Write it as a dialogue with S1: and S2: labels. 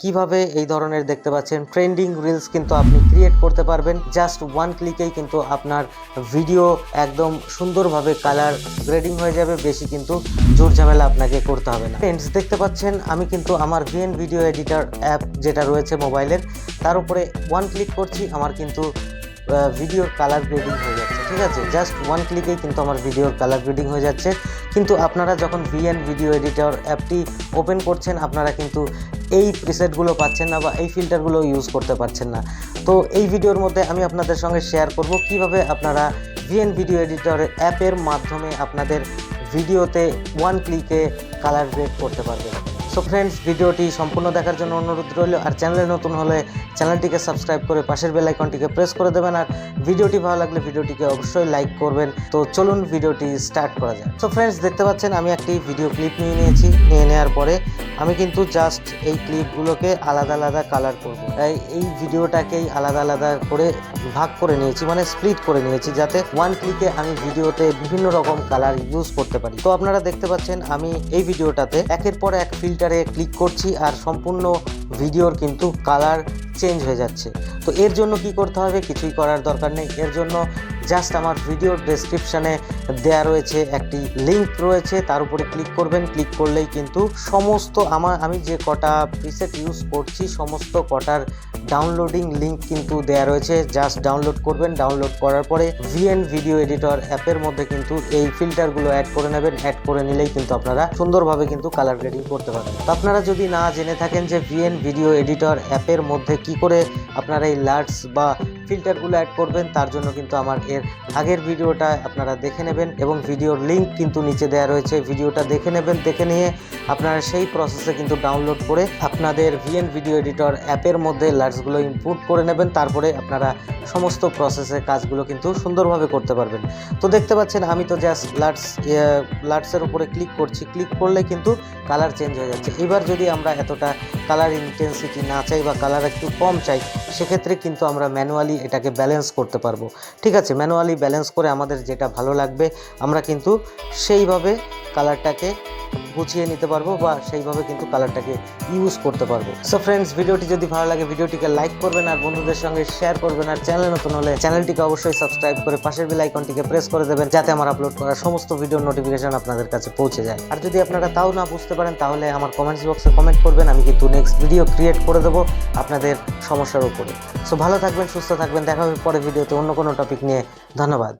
S1: কীভাবে এই ধরনের দেখতে পাচ্ছেন ট্রেন্ডিং রিলস কিন্তু আপনি ক্রিয়েট করতে পারবেন। জাস্ট ওয়ান ক্লিকেই কিন্তু আপনার ভিডিও একদম সুন্দরভাবে কালার গ্রেডিং হয়ে যাবে, বেশি কিন্তু জোর ঝামেলা আপনাকে করতে হবে না। ফ্রেন্ডস দেখতে পাচ্ছেন, আমি কিন্তু আমার ভিএন ভিডিও এডিটর অ্যাপ যেটা রয়েছে মোবাইলের, তার উপরে ওয়ান ক্লিক করছি, আমার কিন্তু ভিডিওর কালার গ্রেডিং হয়ে যাচ্ছে, ঠিক আছে? জাস্ট ওয়ান ক্লিকেই কিন্তু আমার ভিডিওর কালার গ্রেডিং হয়ে যাচ্ছে। কিন্তু আপনারা যখন ভিএন ভিডিও এডিটর অ্যাপটি ওপেন করছেন, আপনারা কিন্তু এই প্রিসেটগুলো পাচ্ছেন না বা এই ফিল্টারগুলো ইউজ করতে পারছেন না। তো এই ভিডিওর মধ্যে আমি আপনাদের সঙ্গে শেয়ার করব কীভাবে আপনারা ভিএন ভিডিও এডিটর অ্যাপের মাধ্যমে আপনাদের ভিডিওতে ওয়ান ক্লিকে কালার গ্রেড করতে পারবেন। সো ফ্রেন্ডস ভিডিওটি সম্পূর্ণ দেখার জন্য অনুরোধ রইল। আর চ্যানেলে নতুন হলে চ্যানেলটিকে সাবস্ক্রাইব করে পাশের বেল আইকনটিকে প্রেস করে দেবেন। আর ভিডিওটি ভালো লাগলে ভিডিওটিকে অবশ্যই লাইক করবেন। তো চলুন ভিডিওটি স্টার্ট করা যায় সো ফ্রেন্ডস দেখতে পাচ্ছেন, আমি একটি ভিডিও ক্লিপ নিয়ে নিয়েছি। নিয়ে নেওয়ার পরে আমি কিন্তু জাস্ট এই ক্লিপগুলোকে আলাদা আলাদা কালার করব। তাই এই ভিডিওটাকেই আলাদা আলাদা করে ভাগ করে নিয়েছি মানে স্প্লিট করে নিয়েছি, যাতে ওয়ান ক্লিকে আমি ভিডিওতে বিভিন্ন রকম কালার ইউজ করতে পারি। তো আপনারা দেখতে পাচ্ছেন, আমি এই ভিডিওটাতে একের পর এক ফিল্টারে ক্লিক করছি আর সম্পূর্ণ ভিডিওর কিন্তু কালার চেঞ্জ হয়ে যাচ্ছে। তো এর জন্য কি করতে হবে? কিছুই করার দরকার নেই। এর জন্য জাস্ট আমার ভিডিওর ডেসক্রিপশানে দেয়া রয়েছে একটি লিঙ্ক রয়েছে। তার উপরে ক্লিক করবেন। ক্লিক করলেই কিন্তু সমস্ত আমার আমি যে কটা প্রিসেট ইউজ করছি, সমস্ত কটার ডাউনলোডিং লিঙ্ক কিন্তু দেয়া রয়েছে। জাস্ট ডাউনলোড করবেন। ডাউনলোড করার পরে ভিএন ভিডিও এডিটর অ্যাপের মধ্যে কিন্তু এই ফিল্টারগুলো অ্যাড করে নেবেন। অ্যাড করে নিলেই কিন্তু আপনারা সুন্দরভাবে কিন্তু কালার গ্রেডিং করতে পারবেন। তো আপনারা যদি না জেনে থাকেন যে ভিএন ভিডিও এডিটর অ্যাপের মধ্যে কি করে আপনারা এই লার্টস বা ফিল্টারগুলো অ্যাড করবেন, তার জন্য কিন্তু আমার এর আগের ভিডিওটা আপনারা দেখে নেবেন এবং ভিডিওর লিংক কিন্তু নিচে দেওয়া রয়েছে। ভিডিওটা দেখে নেবেন, দেখে নিয়ে আপনারা সেই প্রসেসে কিন্তু ডাউনলোড করে আপনাদের ভিএন ভিডিও এডিটর অ্যাপের মধ্যে লার্টসগুলো ইনপুট করে নেবেন, তারপরে আপনারা সমস্ত প্রসেসে কাজগুলো কিন্তু সুন্দরভাবে করতে পারবেন। তো দেখতে পাচ্ছেন, আমি তো জাস্ট লার্টস লার্টসের উপরে ক্লিক করছি। ক্লিক করলে কিন্তু কালার চেঞ্জ হয়ে যাচ্ছে। এবার যদি আমরা এতটা কালার ইন্টেন্সিটি না চাই বা কালার একটু কম চাই, সেক্ষেত্রে কিন্তু আমরা ম্যানুয়ালি এটাকে ব্যালেন্স করতে পারব। ঠিক আছে ম্যানুয়ালি ব্যালেন্স করে আমাদের যেটা ভালো লাগবে, আমরা কিন্তু সেইভাবে কালারটাকে গুছিয়ে নিতে পারব বা সেইভাবে কিন্তু কালারটাকে ইউজ করতে পারব। সো ফ্রেন্ডস ভিডিওটি যদি ভালো লাগে, ভিডিওটিকে লাইক করবেন আর বন্ধুদের সঙ্গে শেয়ার করবেন। আর চ্যানেল নতুন হলে চ্যানেলটিকে অবশ্যই সাবস্ক্রাইব করে পাশের বেল আইকনটিকে প্রেস করে দেবেন, যাতে আমার আপলোড করা সমস্ত ভিডিওর নোটিফিকেশন আপনাদের কাছে পৌঁছে যায়। আর যদি আপনারা তাও না বুঝতে পারেন, তাহলে আমার কমেন্টস বক্সে কমেন্ট করবেন। আমি কিন্তু নেক্সট ভিডিও ক্রিয়েট করে দেবো আপনাদের সমস্যার উপরে। সো ভালো থাকবেন, সুস্থ থাকবেন। দেখা হবে পরে ভিডিওতে অন্য কোনো টপিক নিয়ে। ধন্যবাদ।